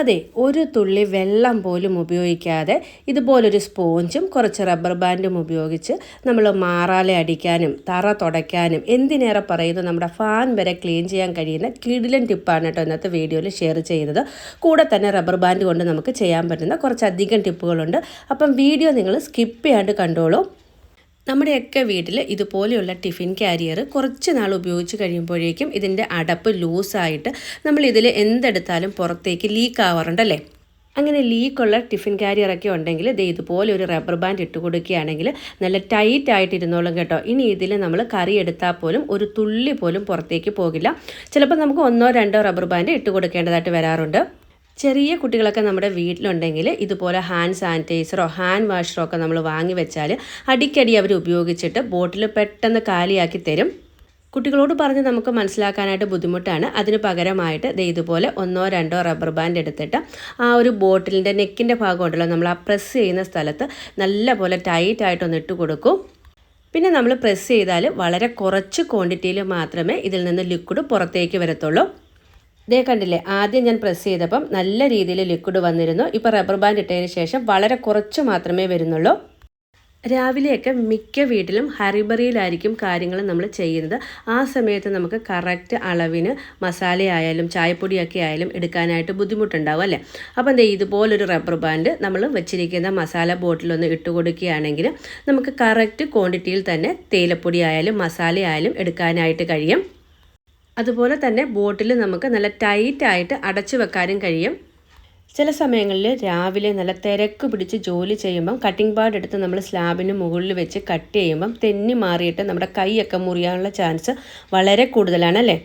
അതെ ഒരു തുള്ളി വെള്ളം പോലും ഉപയോഗിക്കാതെ ഇതുപോലൊരു സ്പോഞ്ചും കുറച്ച് റബ്ബർ ബാൻഡും ഉപയോഗിച്ച് നമ്മൾ മാറാലെ അടിക്കാനും തറ തുടയ്ക്കാനും എന്തിനേറെ പറയുന്നു നമ്മുടെ ഫാൻ വരെ ക്ലീൻ ചെയ്യാൻ കഴിയുന്ന കിടിലൻ ടിപ്പാണ് കേട്ടോ ഇന്നത്തെ വീഡിയോയിൽ ഷെയർ ചെയ്യുന്നത്. കൂടെ തന്നെ റബ്ബർ ബാൻഡ് കൊണ്ട് നമുക്ക് ചെയ്യാൻ പറ്റുന്ന കുറച്ചധികം ടിപ്പുകളുണ്ട്. അപ്പം വീഡിയോ നിങ്ങൾ സ്കിപ്പ് ചെയ്യാണ്ട് കണ്ടോളൂ. നമ്മുടെയൊക്കെ വീട്ടിൽ ഇതുപോലെയുള്ള ടിഫിൻ കാരിയർ കുറച്ച് നാൾ ഉപയോഗിച്ച് കഴിയുമ്പോഴേക്കും ഇതിന്റെ അടപ്പ് ലൂസായിട്ട് നമ്മൾ ഇതിൽ എന്തെടുത്താലും പുറത്തേക്ക് ലീക്ക് ആവാറുണ്ടല്ലേ? അങ്ങനെ ലീക്കുള്ള ടിഫിൻ കാരിയറൊക്കെ ഉണ്ടെങ്കിൽ ഇത് ഇതുപോലെ ഒരു റബ്ബർ ബാൻഡ് ഇട്ട് കൊടുക്കുകയാണെങ്കിൽ നല്ല ടൈറ്റ് ആയിട്ട് ഇരുന്നോളും കേട്ടോ. ഇനി ഇതിൽ നമ്മൾ കറി എടുത്താൽ പോലും ഒരു തുള്ളി പോലും പുറത്തേക്ക് പോകില്ല. ചിലപ്പോൾ നമുക്ക് ഒന്നോ രണ്ടോ റബ്ബർ ബാൻഡ് ഇട്ട് കൊടുക്കേണ്ടതായിട്ട് വരാറുണ്ട്. ചെറിയ കുട്ടികളൊക്കെ നമ്മുടെ വീട്ടിലുണ്ടെങ്കിൽ ഇതുപോലെ ഹാൻഡ് സാനിറ്റൈസറോ ഹാൻഡ് വാഷറോ ഒക്കെ നമ്മൾ വാങ്ങി വെച്ചാൽ അടിക്കടി അവർ ഉപയോഗിച്ചിട്ട് ബോട്ടിൽ പെട്ടെന്ന് കാലിയാക്കി തരും. കുട്ടികളോട് പറഞ്ഞ് നമുക്ക് മനസ്സിലാക്കാനായിട്ട് ബുദ്ധിമുട്ടാണ്. അതിന് പകരമായിട്ട് ദേ ഇതുപോലെ ഒന്നോ രണ്ടോ റബ്ബർ ബാൻഡ് എടുത്തിട്ട് ആ ഒരു ബോട്ടിലിന്റെ നെക്കിന്റെ ഭാഗം ഉണ്ടല്ലോ നമ്മൾ ആ പ്രസ് ചെയ്യുന്ന സ്ഥലത്ത് നല്ല പോലെ ടൈറ്റ് ആയിട്ടൊന്ന് ഇട്ട് കൊടുക്കും. പിന്നെ നമ്മൾ പ്രസ് ചെയ്താൽ വളരെ കുറച്ച് ക്വാണ്ടിറ്റിയിൽ മാത്രമേ ഇതിൽ നിന്ന് ലിക്വിഡ് പുറത്തേക്ക് വരത്തുള്ളൂ. ഇതേ കണ്ടില്ലേ ആദ്യം ഞാൻ പ്രസ് ചെയ്തപ്പം നല്ല രീതിയിൽ ലിക്വിഡ് വന്നിരുന്നു. ഇപ്പോൾ റബ്ബർ ബാൻഡ് ഇട്ടതിന് ശേഷം വളരെ കുറച്ച് മാത്രമേ വരുന്നുള്ളൂ. രാവിലെയൊക്കെ മിക്ക വീട്ടിലും ഹറിബറിയിലായിരിക്കും കാര്യങ്ങൾ നമ്മൾ ചെയ്യുന്നത്. ആ സമയത്ത് നമുക്ക് കറക്റ്റ് അളവിന് മസാലയായാലും ചായപ്പൊടിയൊക്കെ ആയാലും എടുക്കാനായിട്ട് ബുദ്ധിമുട്ടുണ്ടാവും അല്ലേ? അപ്പോൾ എന്താ ഇതുപോലൊരു റബ്ബർ ബാൻഡ് നമ്മൾ വെച്ചിരിക്കുന്ന മസാല ബോട്ടിലൊന്ന് ഇട്ട് കൊടുക്കുകയാണെങ്കിൽ നമുക്ക് കറക്റ്റ് ക്വാണ്ടിറ്റിയിൽ തന്നെ തേയിലപ്പൊടി ആയാലും മസാല ആയാലും എടുക്കാനായിട്ട് കഴിയും. അതുപോലെ തന്നെ ബോട്ടിൽ നമുക്ക് നല്ല ടൈറ്റായിട്ട് അടച്ചു വെക്കാനും കഴിയും. ചില സമയങ്ങളിൽ രാവിലെ നല്ല തിരക്ക് പിടിച്ച് ജോലി ചെയ്യുമ്പം കട്ടിംഗ് പാഡ് എടുത്ത് നമ്മൾ സ്ലാബിന് മുകളിൽ വെച്ച് കട്ട് ചെയ്യുമ്പം തെന്നി മാറിയിട്ട് നമ്മുടെ കൈയൊക്കെ മുറിയാനുള്ള ചാൻസ് വളരെ കൂടുതലാണ് അല്ലേ?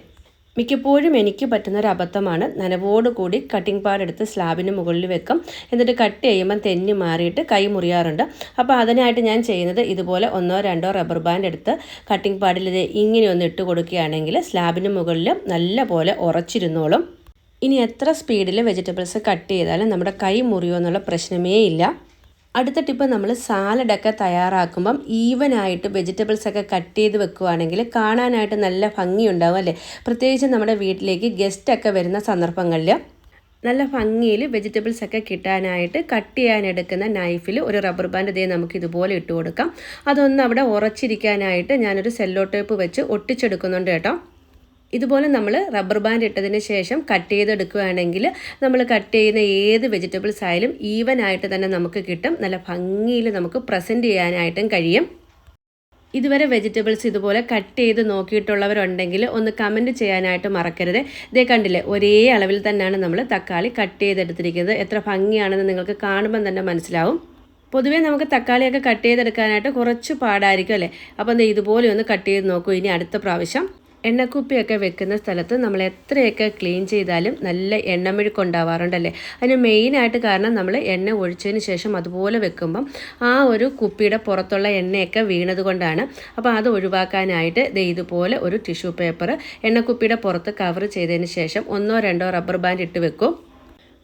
മിക്കപ്പോഴും എനിക്ക് പറ്റുന്ന ഒരു അബദ്ധമാണ്. നനവോട് കൂടി കട്ടിംഗ് എടുത്ത് സ്ലാബിന് മുകളിൽ വെക്കും. എന്നിട്ട് കട്ട് ചെയ്യുമ്പം തെന്നി മാറിയിട്ട് കൈ മുറിയാറുണ്ട്. അപ്പോൾ അതിനായിട്ട് ഞാൻ ചെയ്യുന്നത് ഇതുപോലെ ഒന്നോ രണ്ടോ റബ്ബർ ബാൻഡ് എടുത്ത് കട്ടിംഗ് പാഡിൽ ഇത് ഇങ്ങനെ ഒന്ന് ഇട്ട് കൊടുക്കുകയാണെങ്കിൽ സ്ലാബിന് മുകളിൽ നല്ല പോലെ ഉറച്ചിരുന്നോളും. ഇനി എത്ര സ്പീഡിൽ വെജിറ്റബിൾസ് കട്ട് ചെയ്താലും നമ്മുടെ കൈ മുറിയോ എന്നുള്ള പ്രശ്നമേ ഇല്ല. അടുത്ത ടിപ്പ് നമ്മൾ സാലഡൊക്കെ തയ്യാറാക്കുമ്പം ഈവൻ ആയിട്ട് വെജിറ്റബിൾസ് ഒക്കെ കട്ട് ചെയ്ത് വെക്കുവാണെങ്കിൽ കാണാനായിട്ട് നല്ല ഭംഗിയുണ്ടാവും അല്ലേ? പ്രത്യേകിച്ച് നമ്മുടെ വീട്ടിലേക്ക് ഗസ്റ്റൊക്കെ വരുന്ന സന്ദർഭങ്ങളിൽ നല്ല ഭംഗിയിൽ വെജിറ്റബിൾസ് ഒക്കെ കിട്ടാനായിട്ട് കട്ട് ചെയ്യാൻ എടുക്കുന്ന നൈഫിൽ ഒരു റബ്ബർ ബാൻഡ് ഇതേ നമുക്ക് ഇതുപോലെ ഇട്ട് കൊടുക്കാം. അതൊന്ന് അവിടെ ഉറച്ചിരിക്കാനായിട്ട് ഞാനൊരു സെല്ലോ ടേപ്പ് വെച്ച് ഒട്ടിച്ചെടുക്കുന്നുണ്ട് കേട്ടോ. ഇതുപോലെ നമ്മൾ റബ്ബർ ബാൻഡ് ഇട്ടതിന് ശേഷം കട്ട് ചെയ്തെടുക്കുകയാണെങ്കിൽ നമ്മൾ കട്ട് ചെയ്യുന്ന ഏത് വെജിറ്റബിൾസ് ആയാലും ഈവൻ ആയിട്ട് തന്നെ നമുക്ക് കിട്ടും. നല്ല ഭംഗിയിൽ നമുക്ക് പ്രസന്റ് ചെയ്യാനായിട്ടും കഴിയും. ഇതുവരെ വെജിറ്റബിൾസ് ഇതുപോലെ കട്ട് ചെയ്ത് നോക്കിയിട്ടുള്ളവരുണ്ടെങ്കിൽ ഒന്ന് കമന്റ് ചെയ്യാനായിട്ട് മറക്കരുത്. ഇതേ കണ്ടില്ലേ ഒരേ അളവിൽ തന്നെയാണ് നമ്മൾ തക്കാളി കട്ട് ചെയ്തെടുത്തിരിക്കുന്നത്. എത്ര ഭംഗിയാണെന്ന് നിങ്ങൾക്ക് കാണുമ്പം തന്നെ മനസ്സിലാവും. പൊതുവേ നമുക്ക് തക്കാളിയൊക്കെ കട്ട് ചെയ്തെടുക്കാനായിട്ട് കുറച്ച് പാടായിരിക്കും അല്ലേ? അപ്പം ഇതുപോലെ ഒന്ന് കട്ട് ചെയ്ത് നോക്കൂ. ഇനി അടുത്ത പ്രാവശ്യം. എണ്ണക്കുപ്പിയൊക്കെ വെക്കുന്ന സ്ഥലത്ത് നമ്മൾ എത്രയൊക്കെ ക്ലീൻ ചെയ്താലും നല്ല എണ്ണമെഴുക്ക് ഉണ്ടാവാറുണ്ടല്ലേ അതിന് മെയിനായിട്ട് കാരണം നമ്മൾ എണ്ണ ഒഴിച്ചതിന് ശേഷം അതുപോലെ വെക്കുമ്പം ആ ഒരു കുപ്പിയുടെ പുറത്തുള്ള എണ്ണയൊക്കെ വീണത് കൊണ്ടാണ് അപ്പോൾ അത് ഒഴിവാക്കാനായിട്ട് ഇതുപോലെ ഒരു ടിഷ്യൂ പേപ്പർ എണ്ണക്കുപ്പിയുടെ പുറത്ത് കവർ ചെയ്തതിന് ശേഷം ഒന്നോ രണ്ടോ റബ്ബർ ബാൻഡ് ഇട്ട് വെക്കും.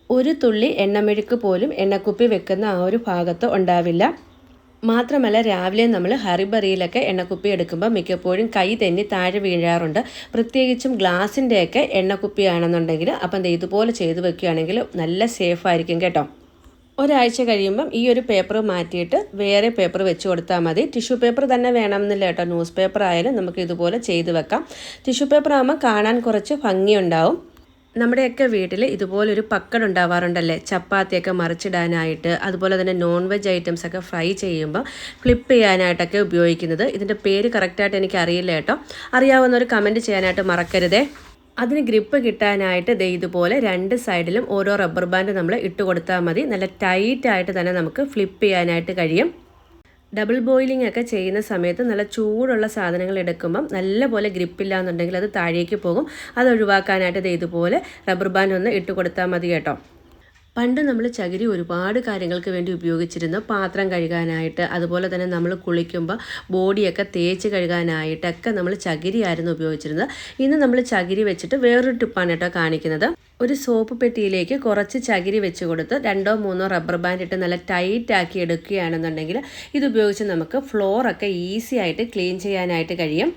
ഒരു തുള്ളി എണ്ണമെഴുക്ക് പോലും എണ്ണക്കുപ്പി വെക്കുന്ന ആ ഒരു ഭാഗത്ത് ഉണ്ടാവില്ല. മാത്രമല്ല രാവിലെ നമ്മൾ ഹറിബറിയിലൊക്കെ എണ്ണക്കുപ്പി എടുക്കുമ്പോൾ മിക്കപ്പോഴും കൈ തെന്നി താഴെ വീഴാറുണ്ട്. പ്രത്യേകിച്ചും ഗ്ലാസിന്റെയൊക്കെ എണ്ണക്കുപ്പിയാണെന്നുണ്ടെങ്കിൽ അപ്പം ഇതുപോലെ ചെയ്തു വെക്കുകയാണെങ്കിൽ നല്ല സേഫ് ആയിരിക്കും കേട്ടോ. ഒരാഴ്ച കഴിയുമ്പം ഈ ഒരു പേപ്പർ മാറ്റിയിട്ട് വേറെ പേപ്പർ വെച്ച് കൊടുത്താൽ മതി. ടിഷ്യൂ പേപ്പർ തന്നെ വേണമെന്നില്ല കേട്ടോ. ന്യൂസ് പേപ്പർ ആയാലും നമുക്ക് ഇതുപോലെ ചെയ്ത് വെക്കാം. ടിഷ്യൂ പേപ്പർ ആകുമ്പോൾ കാണാൻ കുറച്ച് ഭംഗിയുണ്ടാവും. നമ്മുടെയൊക്കെ വീട്ടിൽ ഇതുപോലൊരു പക്കട് ഉണ്ടാവാറുണ്ടല്ലേ? ചപ്പാത്തിയൊക്കെ മറിച്ചിടാനായിട്ട് അതുപോലെ തന്നെ നോൺ വെജ് ഐറ്റംസ് ഒക്കെ ഫ്രൈ ചെയ്യുമ്പോൾ ഫ്ലിപ്പ് ചെയ്യാനായിട്ടൊക്കെ ഉപയോഗിക്കുന്നത്. ഇതിന്റെ പേര് കറക്റ്റായിട്ട് എനിക്ക് അറിയില്ല കേട്ടോ. അറിയാവുന്നവർ കമന്റ് ചെയ്യാനായിട്ട് മറക്കരുതേ. അതിന് ഗ്രിപ്പ് കിട്ടാനായിട്ട് ദേ ഇതുപോലെ രണ്ട് സൈഡിലും ഓരോ റബ്ബർ ബാൻഡ് നമ്മൾ ഇട്ട് കൊടുത്താൽ മതി. നല്ല ടൈറ്റായിട്ട് തന്നെ നമുക്ക് ഫ്ലിപ്പ് ചെയ്യാനായിട്ട് കഴിയും. ഡബിൾ ബോയിലിംഗ് ഒക്കെ ചെയ്യുന്ന സമയത്ത് നല്ല ചൂടുള്ള സാധനങ്ങൾ എടുക്കുമ്പം നല്ലപോലെ ഗ്രിപ്പില്ല എന്നുണ്ടെങ്കിൽ അത് താഴേക്ക് പോകും. അത് ഒഴിവാക്കാനായിട്ട് ഇത് ഇതുപോലെ റബ്ബർ ബാൻഡ് ഒന്ന് ഇട്ട് കൊടുത്താൽ മതി കേട്ടോ. പണ്ട് നമ്മൾ ചകിരി ഒരുപാട് കാര്യങ്ങൾക്ക് വേണ്ടി ഉപയോഗിച്ചിരുന്നു പാത്രം കഴുകാനായിട്ട് അതുപോലെ തന്നെ നമ്മൾ കുളിക്കുമ്പോൾ ബോഡിയൊക്കെ തേച്ച് കഴുകാനായിട്ടൊക്കെ നമ്മൾ ചകിരിയായിരുന്നു ഉപയോഗിച്ചിരുന്നത്. ഇന്ന് നമ്മൾ ചകിരി വെച്ചിട്ട് വേറൊരു ടിപ്പാണ് കേട്ടോ കാണിക്കുന്നത്. ഒരു സോപ്പ് പെട്ടിയിലേക്ക് കുറച്ച് ചകിരി വെച്ച് കൊടുത്ത് രണ്ടോ മൂന്നോ റബ്ബർ ബാൻഡ് ഇട്ട് നല്ല ടൈറ്റ് ആക്കി എടുക്കുകയാണെന്നുണ്ടെങ്കിൽ ഇതുപയോഗിച്ച് നമുക്ക് ഫ്ലോറൊക്കെ ഈസി ആയിട്ട് ക്ലീൻ ചെയ്യാനായിട്ട് കഴിയും.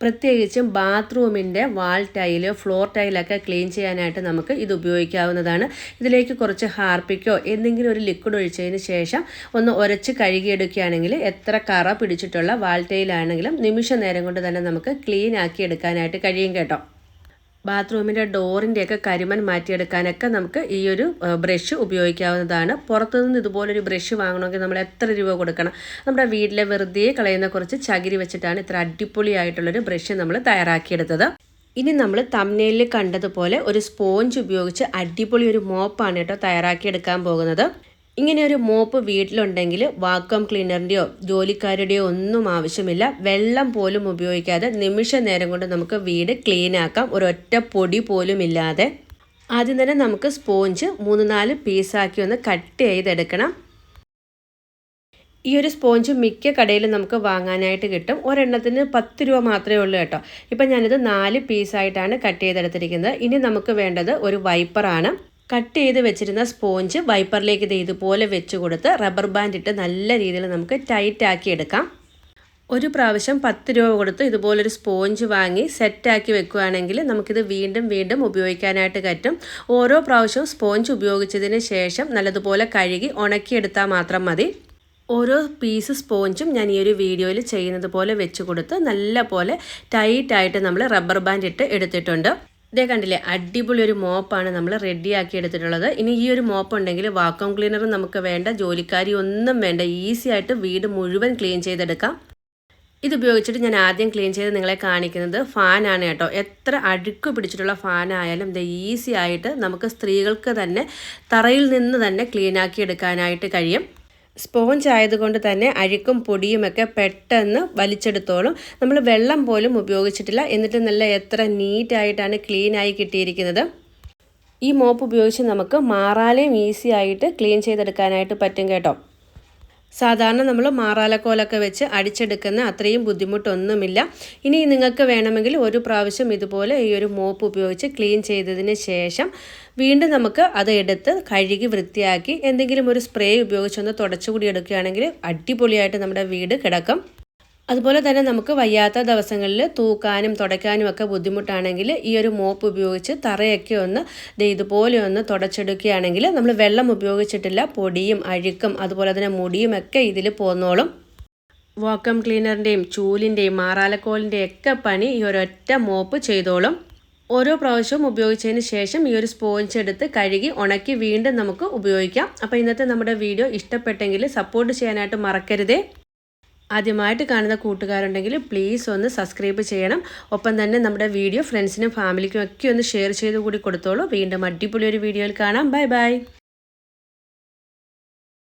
പ്രത്യേകിച്ചും ബാത്റൂമിന്റെ വാൾ ടൈൽ ഫ്ലോർ ടൈലൊക്കെ ക്ലീൻ ചെയ്യാനായിട്ട് നമുക്ക് ഇത് ഉപയോഗിക്കാവുന്നതാണ്. ഇതിലേക്ക് കുറച്ച് ഹാർപ്പിക്കോ എന്തെങ്കിലും ഒരു ലിക്വിഡ് ഒഴിച്ചതിന് ശേഷം ഒന്ന് ഉരച്ച് കഴുകിയെടുക്കുകയാണെങ്കിൽ എത്ര കറ പിടിച്ചിട്ടുള്ള വാൾ ടൈലാണെങ്കിലും നിമിഷ നേരം കൊണ്ട് തന്നെ നമുക്ക് ക്ലീൻ ആക്കി എടുക്കാനായിട്ട് കഴിയും കേട്ടോ. ബാത്റൂമിന്റെ ഡോറിന്റെയൊക്കെ കരിമൺ മാറ്റിയെടുക്കാനൊക്കെ നമുക്ക് ഈ ഒരു ബ്രഷ് ഉപയോഗിക്കാവുന്നതാണ്. പുറത്തുനിന്ന് ഇതുപോലൊരു ബ്രഷ് വാങ്ങണമെങ്കിൽ നമ്മൾ എത്ര രൂപ കൊടുക്കണം? നമ്മുടെ വീട്ടിലെ വെറുതെ കളയുന്ന കുറച്ച് ചകിരി വെച്ചിട്ടാണ് ഇത്ര അടിപൊളിയായിട്ടുള്ളൊരു ബ്രഷ് നമ്മൾ തയ്യാറാക്കിയെടുത്തത്. ഇനി നമ്മൾ തമ്മനയിൽ കണ്ടതുപോലെ ഒരു സ്പോഞ്ച് ഉപയോഗിച്ച് അടിപൊളി ഒരു മോപ്പാണ് കേട്ടോ തയ്യാറാക്കിയെടുക്കാൻ പോകുന്നത്. ഇങ്ങനെ ഒരു മോപ്പ് വീട്ടിലുണ്ടെങ്കിൽ വാക്വം ക്ലീനറിന്റെയോ ജോലിക്കാരുടെയോ ഒന്നും ആവശ്യമില്ല. വെള്ളം പോലും ഉപയോഗിക്കാതെ നിമിഷ നേരം കൊണ്ട് നമുക്ക് വീട് ക്ലീൻ ആക്കാം ഒരൊറ്റ പൊടി പോലും ഇല്ലാതെ. ആദ്യം തന്നെ നമുക്ക് സ്പോഞ്ച് മൂന്ന് നാല് പീസാക്കി ഒന്ന് കട്ട് ചെയ്തെടുക്കണം. ഈ ഒരു സ്പോഞ്ച് മിക്ക കടയിലും നമുക്ക് വാങ്ങാനായിട്ട് കിട്ടും. ഒരെണ്ണത്തിന് പത്ത് രൂപ മാത്രമേ ഉള്ളൂ കേട്ടോ. ഇപ്പം ഞാനിത് നാല് പീസായിട്ടാണ് കട്ട് ചെയ്തെടുത്തിരിക്കുന്നത്. ഇനി നമുക്ക് വേണ്ടത് ഒരു വൈപ്പറാണ് കട്ട് ചെയ്ത് വെച്ചിരുന്ന സ്പോഞ്ച് വൈപ്പറിലേക്ക് ഇത് ഇതുപോലെ വെച്ച് കൊടുത്ത് റബ്ബർ ബാൻഡ് ഇട്ട് നല്ല രീതിയിൽ നമുക്ക് ടൈറ്റ് ആക്കി എടുക്കാം. ഒരു പ്രാവശ്യം പത്ത് രൂപ കൊടുത്ത് ഇതുപോലൊരു സ്പോഞ്ച് വാങ്ങി സെറ്റാക്കി വെക്കുകയാണെങ്കിൽ നമുക്കിത് വീണ്ടും വീണ്ടും ഉപയോഗിക്കാനായിട്ട് പറ്റും. ഓരോ പ്രാവശ്യവും സ്പോഞ്ച് ഉപയോഗിച്ചതിന് ശേഷം നല്ലതുപോലെ കഴുകി ഉണക്കിയെടുത്താൽ മാത്രം മതി. ഓരോ പീസ് സ്പോഞ്ചും ഞാൻ ഈ ഒരു വീഡിയോയിൽ ചെയ്യുന്നത് പോലെ വെച്ച് കൊടുത്ത് നല്ല പോലെ ടൈറ്റായിട്ട് നമ്മൾ റബ്ബർ ബാൻഡ് ഇട്ട് എടുത്തിട്ടുണ്ട്. ഇതേ കണ്ടില്ലേ അടിപൊളി ഒരു മോപ്പാണ് നമ്മൾ റെഡിയാക്കി എടുത്തിട്ടുള്ളത് ഇനി ഈ ഒരു മോപ്പ് ഉണ്ടെങ്കിൽ വാക്വം ക്ലീനറും നമുക്ക് വേണ്ട ജോലിക്കാരി ഒന്നും വേണ്ട. ഈസി ആയിട്ട് വീട് മുഴുവൻ ക്ലീൻ ചെയ്തെടുക്കാം. ഇത് ഉപയോഗിച്ചിട്ട് ഞാൻ ആദ്യം ക്ലീൻ ചെയ്ത് നിങ്ങളെ കാണിക്കുന്നത് ഫാനാണ് കേട്ടോ. എത്ര അഴുക്ക് പിടിച്ചിട്ടുള്ള ഫാനായാലും ഇത് ഈസി ആയിട്ട് നമുക്ക് സ്ത്രീകൾക്ക് തന്നെ തറയിൽ നിന്ന് തന്നെ ക്ലീനാക്കി എടുക്കാനായിട്ട് കഴിയും. സ്പോഞ്ച് ആയതുകൊണ്ട് തന്നെ അഴുക്കും പൊടിയുമൊക്കെ പെട്ടെന്ന് വലിച്ചെടുത്തോളും. നമ്മൾ വെള്ളം പോലും ഉപയോഗിച്ചിട്ടില്ല. എന്നിട്ട് നല്ല എത്ര നീറ്റായിട്ടാണ് ക്ലീനായി കിട്ടിയിരിക്കുന്നത്. ഈ മോപ്പ് ഉപയോഗിച്ച് നമുക്ക് മാറാലേയും ഈസി ആയിട്ട് ക്ലീൻ ചെയ്തെടുക്കാനായിട്ട് പറ്റും കേട്ടോ. സാധാരണ നമ്മൾ മാറാലക്കോലൊക്കെ വെച്ച് അടിച്ചെടുക്കുന്ന അത്രയും ബുദ്ധിമുട്ടൊന്നുമില്ല. ഇനി നിങ്ങൾക്ക് വേണമെങ്കിൽ ഒരു പ്രാവശ്യം ഇതുപോലെ ഈ ഒരു മോപ്പ് ഉപയോഗിച്ച് ക്ലീൻ ചെയ്തതിന് ശേഷം വീണ്ടും നമുക്ക് അത് എടുത്ത് കഴുകി വൃത്തിയാക്കി എന്തെങ്കിലും ഒരു സ്പ്രേ ഉപയോഗിച്ചൊന്ന് തുടച്ചുകൂടി എടുക്കുകയാണെങ്കിൽ അടിപൊളിയായിട്ട് നമ്മുടെ വീട് കിടക്കും. അതുപോലെ തന്നെ നമുക്ക് വയ്യാത്ത ദിവസങ്ങളിൽ തൂക്കാനും തുടയ്ക്കാനും ഒക്കെ ബുദ്ധിമുട്ടാണെങ്കിൽ ഈ ഒരു മോപ്പ് ഉപയോഗിച്ച് തറയൊക്കെ ഒന്ന് ഇതുപോലെ ഒന്ന് തുടച്ചെടുക്കുകയാണെങ്കിൽ നമ്മൾ വെള്ളം ഉപയോഗിച്ചിട്ടില്ല പൊടിയും അഴുക്കും അതുപോലെ തന്നെ മുടിയും ഒക്കെ ഇതിൽ പോന്നോളും. വാക്കം ക്ലീനറിന്റെയും ചൂലിന്റെയും മാറാലക്കോലിന്റെയും ഒക്കെ പണി ഈ ഒരൊറ്റ മോപ്പ് ചെയ്തോളും. ഓരോ പ്രാവശ്യവും ഉപയോഗിച്ചതിന് ശേഷം ഈ ഒരു സ്പോഞ്ച് എടുത്ത് കഴുകി ഉണക്കി വീണ്ടും നമുക്ക് ഉപയോഗിക്കാം. അപ്പോൾ ഇന്നത്തെ നമ്മുടെ വീഡിയോ ഇഷ്ടപ്പെട്ടെങ്കിൽ സപ്പോർട്ട് ചെയ്യാനായിട്ട് മറക്കരുതേ. ആദ്യമായിട്ട് കാണുന്ന കൂട്ടുകാരുണ്ടെങ്കിൽ പ്ലീസ് ഒന്ന് സബ്സ്ക്രൈബ് ചെയ്യണം. ഒപ്പം തന്നെ നമ്മുടെ വീഡിയോ ഫ്രണ്ട്സിനും ഫാമിലിക്കും ഒക്കെ ഒന്ന് ഷെയർ ചെയ്ത് കൂടി കൊടുത്തോളൂ. വീണ്ടും അടിപൊളി ഒരു വീഡിയോയിൽ കാണാം. Bye bye